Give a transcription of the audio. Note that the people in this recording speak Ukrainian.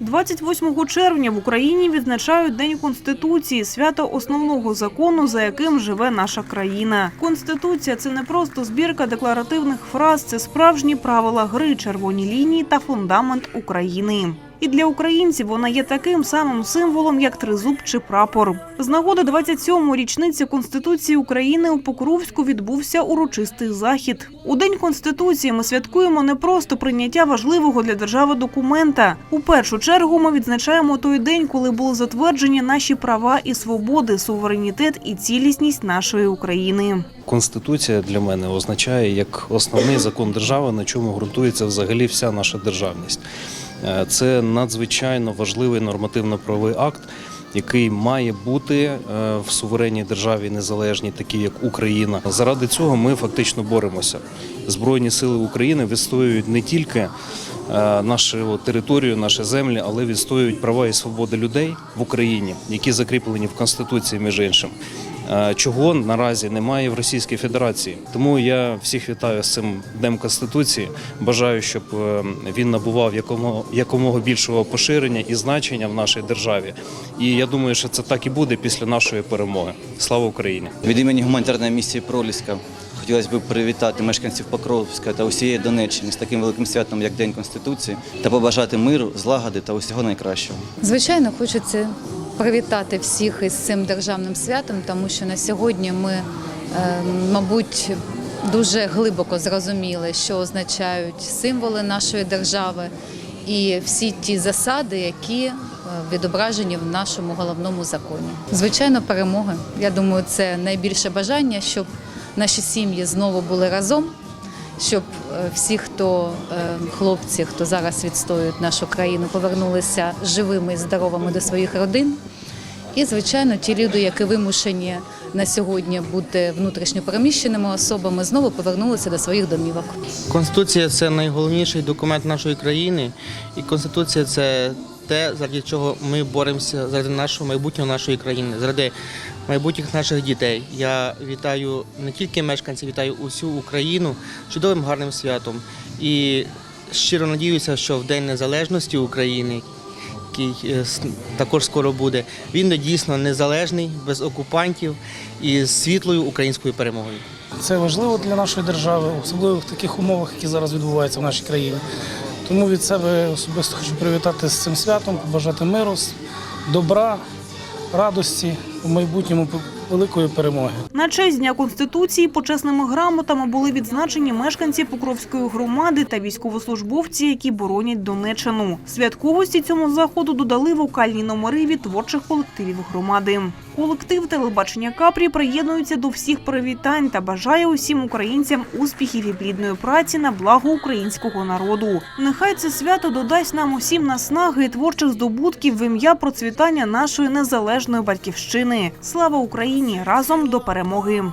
28 червня в Україні відзначають День Конституції, свято основного закону, за яким живе наша країна. Конституція це не просто збірка декларативних фраз, це справжні правила гри, червоні лінії та фундамент України. І для українців вона є таким самим символом, як тризуб чи прапор. З нагоди 27-ї річниці Конституції України у Покровську відбувся урочистий захід. У День Конституції ми святкуємо не просто прийняття важливого для держави документа. У першу чергу ми відзначаємо той день, коли були затверджені наші права і свободи, суверенітет і цілісність нашої України. Конституція для мене означає як основний закон держави, на чому ґрунтується взагалі вся наша державність. Е, Це надзвичайно важливий нормативно-правовий акт, який має бути е, в суверенній державі незалежній, такій як Україна. Заради цього ми фактично боремося. Збройні сили України відстоюють не тільки е, нашу територію, наші землі, але відстоюють права і свободи людей в Україні, які закріплені в Конституції, між іншим. Е, Чого наразі немає в Російській Федерації, тому я всіх вітаю з цим днем конституції. Бажаю, щоб е, він набував якомога, якомога більшого поширення і значення в нашій державі. І я думаю, що це так і буде після нашої перемоги. Слава Україні! Від імені гуманітарної місії Проліска хотілося б привітати мешканців Покровська та усієї Донеччини з таким великим святом, як День Конституції, та побажати миру, злагоди та усього найкращого. Звичайно, хочеться привітати всіх із цим державним святом, тому що на сьогодні ми, е, мабуть, дуже глибоко зрозуміли, що означають символи нашої держави і всі ті засади, які е, відображені в нашому головному законі. Звичайно, перемоги. Я думаю, це найбільше бажання, щоб наші сім'ї знову були разом щоб е, всі, хто е, хлопці, хто зараз відстоюють нашу країну, повернулися живими і здоровими до своїх родин. І, звичайно, ті люди, які вимушені на сьогодні бути внутрішньо переміщеними особами, знову повернулися до своїх домівок. Конституція це найголовніший документ нашої країни, і Конституція це те, заради чого ми боремося заради нашого майбутнього нашої країни, заради майбутніх наших дітей. Я вітаю не тільки мешканців, вітаю усю Україну чудовим гарним святом. І щиро надіюся, що в День Незалежності України. Який е, також скоро буде. Він дійсно незалежний, без окупантів і з світлою українською перемогою. Це важливо для нашої держави, особливо в таких умовах, які зараз відбуваються в нашій країні. Тому від себе особисто хочу привітати з цим святом, побажати миру, добра, радості у майбутньому великої перемоги. На честь Дня Конституції почесними грамотами були відзначені мешканці Покровської громади та військовослужбовці, які боронять Донеччину. Святковості цьому заходу додали вокальні номери від творчих колективів громади. Колектив телебачення Капрі приєднується до всіх привітань та бажає усім українцям успіхів і плідної праці на благо українського народу. Нехай це свято додасть нам усім наснаги і творчих здобутків в ім'я процвітання нашої незалежної батьківщини. Слава Україні! Разом до перемоги!